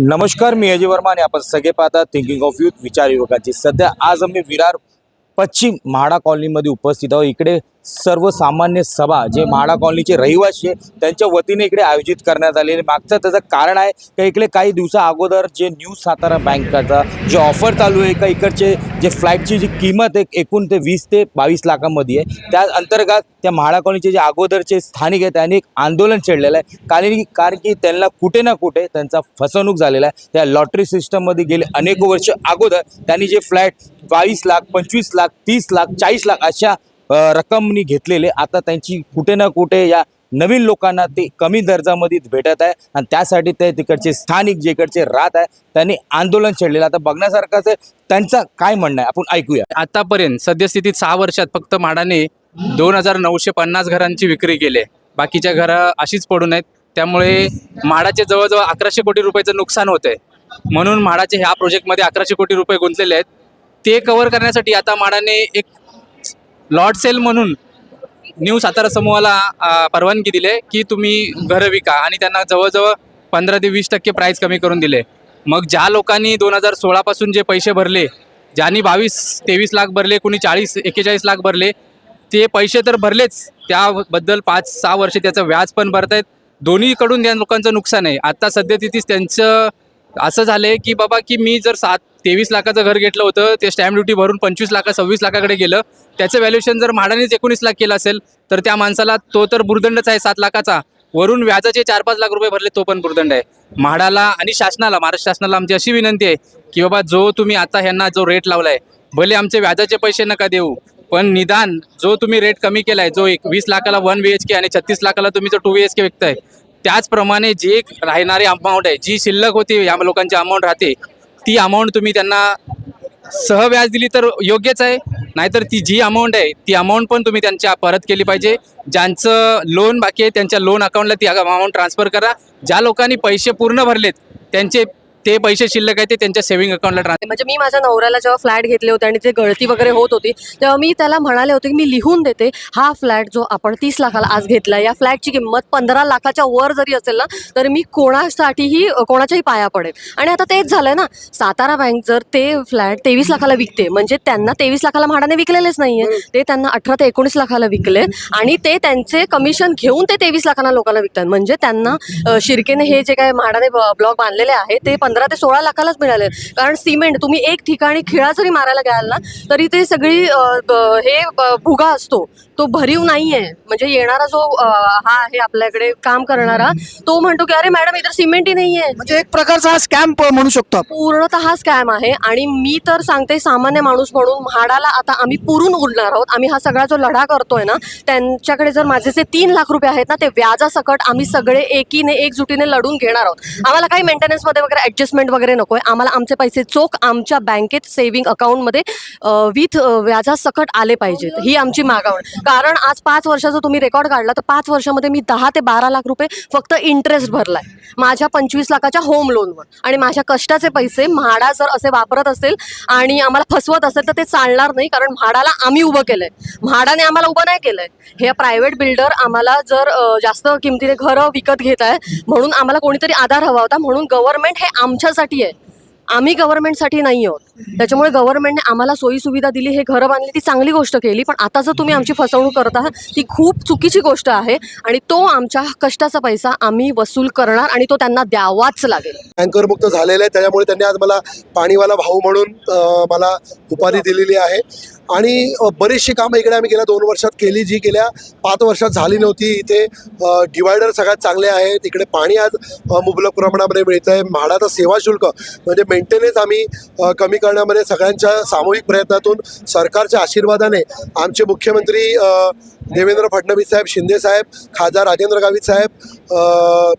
नमस्कार मी अजय वर्मा आणि आपण सगळे पाहता थिंकिंग ऑफ युथ विचार युवकांची सध्या आज आम्ही विरार पश्चिम म्हाडा कॉलनीमध्ये उपस्थित आहोत. इकडे सर्वसामान्य सभा जे म्हाडा कॉलनीचे रहिवासी आहे त्यांच्या वतीने इकडे आयोजित करण्यात आलेले मागचं त्याचं कारण आहे का इकडे काही दिवसा अगोदर जे न्यू सातारा बँकाचा जे ऑफर चालू आहे का इकडचे जे फ्लॅटची जी किंमत आहे एकूण ते वीस ते बावीस लाखामध्ये आहे. त्या अंतर्गत त्या म्हाडा कॉलनीचे जे अगोदरचे स्थानिक आहे त्यांनी एक आंदोलन छेडलेलं आहे. कारण की कारण की त्यांना कुठे ना कुठे त्यांचा फसवणूक झालेला आहे. त्या लॉटरी सिस्टममध्ये गेले अनेक वर्ष अगोदर त्यांनी जे फ्लॅट बावीस लाख पंचवीस लाख तीस लाख चाळीस लाख अशा रक्कमनी घेतलेले. आता त्यांची कुठे ना कुठे या नवीन लोकांना ते कमी दर्जामध्ये भेटत आहे. आणि त्यासाठी ते तिकडचे स्थानिक जे इकडचे राहत आहे त्यांनी आंदोलन छेडलेलं आता बघण्यासारखंच त्यांचं काय म्हणणं आहे? आपण ऐकूया. आतापर्यंत सद्यस्थितीत सहा वर्षात फक्त म्हाडाने दोन हजार नऊशे पन्नास घरांची विक्री केली आहे. बाकीच्या घरं अशीच पडून आहेत त्यामुळे म्हाडाचे जवळजवळ अकराशे कोटी रुपयाचं नुकसान होत आहे म्हणून म्हाडाचे ह्या प्रोजेक्टमध्ये अकराशे कोटी रुपये गुंतलेले आहेत. ते कव्हर करण्यासाठी आता म्हाडाने एक लॉट सेल म्हणून न्यू सातारा समूहाला परवानगी दिले की तुम्ही घरं विका आणि त्यांना जवळजवळ पंधरा ते वीस टक्के प्राईस कमी करून दिले. मग ज्या लोकांनी दोन हजार सोळापासून जे पैसे भरले ज्यांनी बावीस तेवीस लाख भरले कोणी चाळीस एक्केचाळीस लाख भरले ते पैसे तर भरलेच. त्याबद्दल पाच सहा वर्ष त्याचं व्याज पण भरतायत. दोन्हीकडून त्या लोकांचं नुकसान आहे. आत्ता सध्या तिथेच त्यांचं असं झालंय की बाबा की मी जर सात तेवीस लाखाचं घर घेतलं होतं ते स्टॅम्प ड्युटी भरून पंचवीस लाखा सव्वीस लाखाकडे गेलं त्याचं व्हॅल्युएशन जर म्हाडानेच एकोणीस लाख केलं असेल तर त्या माणसाला तो तर भुर्दंडच आहे सात लाखाचा. वरून व्याजाचे चार पाच लाख रुपये भरले तो पण भुर्दंड आहे. म्हाडाला आणि शासनाला महाराष्ट्र शासनाला आमची अशी विनंती आहे की बाबा जो तुम्ही आता ह्यांना जो रेट लावलाय भले आमचे व्याजाचे पैसे नका देऊ पण निदान जो तुम्ही रेट कमी केलाय जो एक वीस लाखाला वन बी एच के आणि छत्तीस लाखाला तुम्ही जो टू बी एच के विकताय त्याचप्रमाणे जे राहणारी अमाऊंट आहे जी शिल्लक होती या लोकांची अमाऊंट राहते ती अमाऊंट तुम्ही त्यांना सहव्याज दिली तर योग्यच आहे. नाहीतर ती जी अमाऊंट आहे ती अमाऊंट पण तुम्ही त्यांच्या परत केली पाहिजे. ज्यांचं लोन बाकी आहे त्यांच्या लोन अकाउंटला ती अमाऊंट ट्रान्सफर करा. ज्या लोकांनी पैसे पूर्ण भरलेत त्यांचे ते पैसे शिल्लक आहे ते त्यांच्या सेव्हिंग अकाउंटला ट्रान्सफर म्हणजे मी माझ्या नवऱ्याला जेव्हा फ्लॅट घेतले होते आणि ते गळती वगैरे होत होती तेव्हा मी त्याला म्हणाले होते की मी लिहून देते हा फ्लॅट जो आपण तीस लाखाला आज घेतला या फ्लॅटची किंमत पंधरा लाखाच्या वर जरी असेल ना तर मी कोणासाठीही कोणाच्याही पाया पडेल. आणि आता तेच झालंय ना सातारा बँक जर ते फ्लॅट तेवीस लाखाला विकते म्हणजे त्यांना तेवीस लाखाला भाड्याने विकलेलेच नाहीये. ते त्यांना अठरा ते एकोणीस लाखाला विकले आणि ते त्यांचे कमिशन घेऊन ते तेवीस लाखांना लोकांना विकतात. म्हणजे त्यांना अ, शिर्केने हे जे काय म्हाडाने ब्लॉक बांधलेले आहे ते पंधरा ते सोळा लाखालाच मिळाले. कारण सिमेंट तुम्ही एक ठिकाणी खिळा जरी मारायला घ्याल ना तरी ते सगळी हे भुगा असतो. तो भरीव नाहीये. म्हणजे येणारा जो हा आहे आपल्याकडे काम करणारा तो म्हणतो की अरे मॅडम इतर सिमेंटही नाहीये. म्हणजे एक प्रकारचा हा स्कॅम म्हणू शकतो पूर्णतः स्कॅम आहे. आणि मी तर सांगते सामान्य माणूस म्हणून म्हाडाला आता आम्ही पुरून उडणार आहोत. आम्ही हा सगळा जो लढा करतोय ना त्यांच्याकडे जर माझे जे तीन लाख रुपये आहेत ना ते व्याजासकट आम्ही सगळे एकीने एकजुटीने लढून घेणार आहोत. आम्हाला काही मेंटेनन्समध्ये वगैरे ऍडजस्टमेंट वगैरे नकोय. आम्हाला आमचे पैसे चोख आमच्या बँकेत सेव्हिंग अकाउंटमध्ये विथ व्याजासकट आले पाहिजेत. ही आमची मागवण. कारण आज पाच वर्षाचा तुम्ही रेकॉर्ड काढला तर पाच वर्षामध्ये मी दहा ते बारा लाख रुपये फक्त इंटरेस्ट भरलाय. माझ्या पंचवीस लाखाच्या होम लोनवर आणि माझ्या कष्टाचे पैसे म्हाडा जर असे वापरत असेल आणि आम्हाला फसवत असेल तर ते चालणार नाही कारण म्हाडाला आम्ही उभं केलंय. म्हाडाने आम्हाला उभं नाही केलंय. हे प्रायव्हेट बिल्डर आम्हाला जर जास्त किमतीने घरं विकत घेत आहे म्हणून आम्हाला कोणीतरी आधार हवा होता म्हणून गव्हर्नमेंट हे आमच्यासाठी आहे. आम्ही गव्हर्नमेंटसाठी नाही आहोत. त्याच्यामुळे गव्हर्नमेंटने आम्हाला सोयी सुविधा दिली हे घरं बांधली ती चांगली गोष्ट केली पण आता जर तुम्ही आमची फसवणूक करत आहात ती खूप चुकीची गोष्ट आहे आणि तो आमच्या कष्टाचा पैसा आम्ही वसूल करणार आणि तो त्यांना द्यावाच लागेल. टँकर मुक्त आहे त्याच्यामुळे त्यांनी आज मला पाणीवाला भाऊ म्हणून मला उपाधी दिलेली आहे. आणि बरीचशी कामं इकडे आम्ही गेल्या दोन वर्षात केली जी गेल्या पाच वर्षात झाली नव्हती. इथे डिवायडर सगळ्यात चांगले आहेत. इकडे पाणी आज मुबलक प्रमाणामध्ये मिळतं आहे म्हाडाचं सेवा शुल्क म्हणजे मेंटेनन्स आम्ही कमी करण्यामध्ये सगळ्यांच्या सामूहिक प्रयत्नातून सरकारच्या आशीर्वादाने आमचे मुख्यमंत्री देवेंद्र फडणवीस साहेब शिंदे साहेब खासदार राजेंद्र गावित साहेब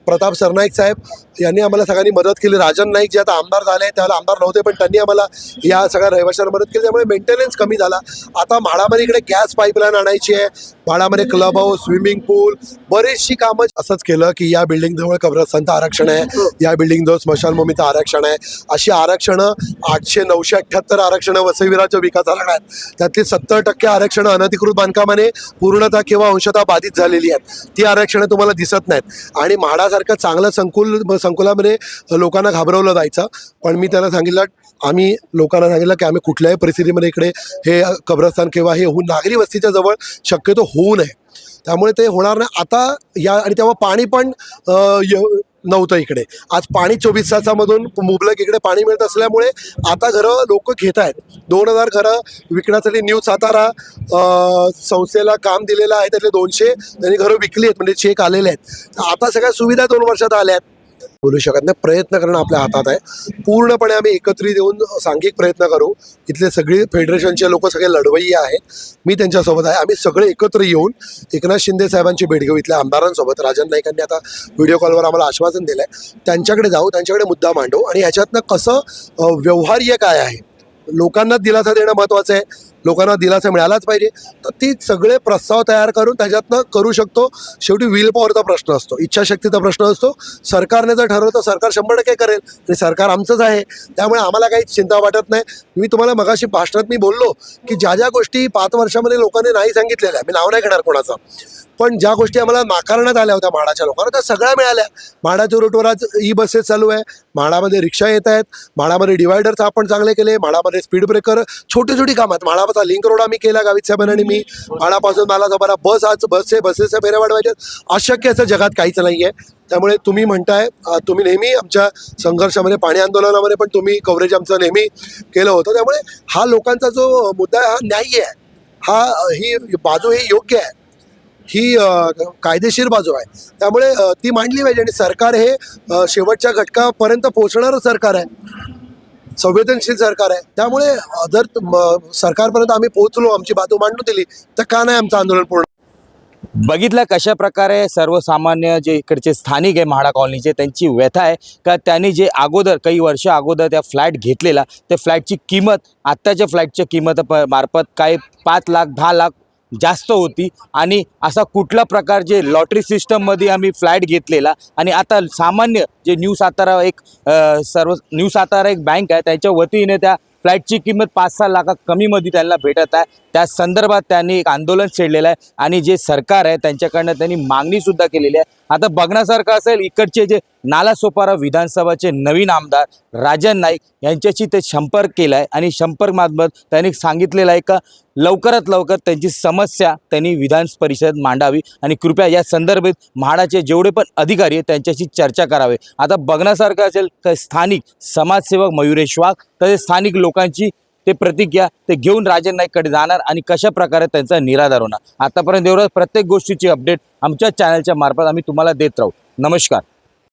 प्रताप सरनाईक साहेब यांनी आम्हाला सगळ्यांनी मदत केली. राजन नाईक जे आता आमदार झाले त्याला आमदार नव्हते पण त्यांनी आम्हाला या सगळ्या रहिवाशांना मदत केली त्यामुळे मेंटेनन्स कमी झाला. आता म्हाडामध्ये इकडे गॅस पाईपलाईन आणायची आहे. म्हाडामध्ये क्लब हाऊस स्विमिंग पूल बरीचशी कामं असंच केलं की या बिल्डिंग जवळ कब्रस्तानचं आरक्षण आहे. या बिल्डिंग जवळ स्मशानभूमीचं आरक्षण आहे. अशी आरक्षणं आठशे नऊशे अठ्ठ्याहत्तर आरक्षणं वसईविराच्या विकासाला आहेत त्यातली सत्तर टक्के आरक्षणं अनधिकृत बांधकामाने पूर्णतः किंवा अंशतः बाधित झालेली आहेत. ती आरक्षणं तुम्हाला दिसत नाहीत. आणि म्हाडासारखं चांगलं संकुल संकुलामध्ये लोकांना घाबरवलं जायचं. पण मी त्यांना सांगितलं आम्ही लोकांना सांगितलं की आम्ही कुठल्याही परिस्थितीमध्ये इकडे हे कब्रस्तान किंवा हे होऊन नागरी वस्तीच्या जवळ शक्यतो होऊ नये. त्यामुळे ते होणार नाही. आता या आणि तेव्हा पाणी पण नव्हतं इकडे. आज पाणी चोवीस तासामधून मुबलक इकडे पाणी मिळत असल्यामुळे आता घरं लोक घेत आहेत. दोन हजार घरं विकण्यासाठी न्यू सातारा संस्थेला काम दिलेलं आहे. त्यातले दोनशे त्यांनी घरं विकली आहेत. म्हणजे चेक आलेले आहेत. तर आता सगळ्या सुविधा दोन वर्षात आल्या आहेत. बोलू शकत नाही. प्रयत्न करणं आपल्या हातात आहे. पूर्णपणे आम्ही एकत्रित येऊन सांघिक प्रयत्न करू. इथले सगळे फेडरेशनचे लोक सगळे लढवय्ये आहेत. मी त्यांच्यासोबत आहे. आम्ही सगळे एकत्र येऊन एकनाथ शिंदे साहेबांची भेट घेऊ. इथल्या आमदारांसोबत राजन नाईकांनी आता व्हिडिओ कॉलवर आम्हाला आश्वासन दिलं आहे त्यांच्याकडे जाऊ त्यांच्याकडे मुद्दा मांडू आणि ह्याच्यातनं कसं व्यवहार्य काय आहे? लोकांना दिलासा देणं महत्त्वाचं आहे. लोकांना दिलासा मिळालाच पाहिजे. तर ती सगळे प्रस्ताव तयार करून त्याच्यातनं करू शकतो. शेवटी विल पॉवरचा प्रश्न असतो. इच्छाशक्तीचा प्रश्न असतो. सरकारने जर ठरवलं तर सरकार शंभर टक्के करेल. आणि सरकार आमचंच आहे. त्यामुळे आम्हाला काही चिंता वाटत नाही. मी तुम्हाला मगाशी भाषणात मी बोललो की ज्या ज्या गोष्टी पाच वर्षामध्ये लोकांनी नाही सांगितलेल्या मी नाव नाही घेणार कोणाचं. पण ज्या गोष्टी आम्हाला नाकारण्यात आल्या होत्या म्हाडाच्या लोकांना त्या सगळ्या मिळाल्या. म्हाडाच्या रूटवर आज ई बसेस चालू आहे. म्हाडामध्ये रिक्षा येत आहेत. म्हाडामध्ये डिवायडर्स आपण चांगले केले. म्हाडामध्ये स्पीड ब्रेकर छोटी छोटी कामात म्हाडा म्हाडाचा लिंक रोड आम्ही केला गावित साहेबांनी आणि मी म्हाडापासून मला जबरा बस आज बसचे बसेसच्या फेऱ्या वाढवायच्या अशक्य असं जगात काहीच नाही आहे त्यामुळे तुम्ही म्हणताय तुम्ही नेहमी आमच्या संघर्षामध्ये पाणी आंदोलनामध्ये पण तुम्ही कव्हरेज आमचं नेहमी केलं होतं. त्यामुळे हा लोकांचा जो मुद्दा आहे हा न्याय्य आहे. हा ही बाजू ही योग्य आहे. ही कायदेशीर बाजू आहे. त्यामुळे ती मांडली पाहिजे आणि सरकार हे शेवटच्या घटकापर्यंत पोहोचणारं सरकार आहे. संवेदनशील सरकार आहे. त्यामुळे जर सरकारपर्यंत आम्ही पोहोचलो आमची बाजू मांडून दिली तर का नाही आमचं आंदोलन पूर्ण? बघितलं कशा प्रकारे सर्वसामान्य जे इकडचे स्थानिक आहे म्हाडा कॉलनीचे त्यांची व्यथा आहे. का त्यांनी जे अगोदर काही वर्ष अगोदर त्या फ्लॅट घेतलेला त्या फ्लॅटची किंमत आत्ताच्या फ्लॅटच्या किंमत प मार्फत काही पाच लाख दहा लाख जास्त होती. आणि असा कुठला प्रकार जे लॉटरी सिस्टममध्ये आम्ही फ्लॅट घेतलेला आणि आता सामान्य जे न्यू सातारा एक सर्व न्यू सातारा एक बँक आहे त्याच्या वतीने त्या फ्लॅटची किंमत पाच सहा लाखा कमीमध्ये त्यांना भेटत आहे. त्या संदर्भात त्यांनी एक आंदोलन छेडलेलं आहे आणि जे सरकार आहे त्यांच्याकडनं त्यांनी मागणीसुद्धा केलेली आहे. आता बघण्यासारखं असेल इकडचे जे नालासोपारा विधानसभाचे नवीन आमदार राजन नाईक यांच्याशी ते संपर्क केला आहे आणि संपर्क मार्फत त्यांनी सांगितलेलं आहे का लवकरात लवकर त्यांची समस्या त्यांनी विधान परिषद मांडावी आणि कृपया या संदर्भात म्हाडाचे जेवढे पण अधिकारी आहेत त्यांच्याशी चर्चा करावे. आता बघण्यासारखं असेल तर स्थानिक समाजसेवक मयुरेश वाघ तसेच स्थानिक लोकांची ते प्रतिज्ञा ते घेऊन राजन नाईककडे जाणार आणि कशा प्रकारे त्यांचा निराधार होणार. आतापर्यंत एवढं प्रत्येक गोष्टीची अपडेट आमच्या चॅनलच्या मार्फत आम्ही तुम्हाला देत राहू. नमस्कार.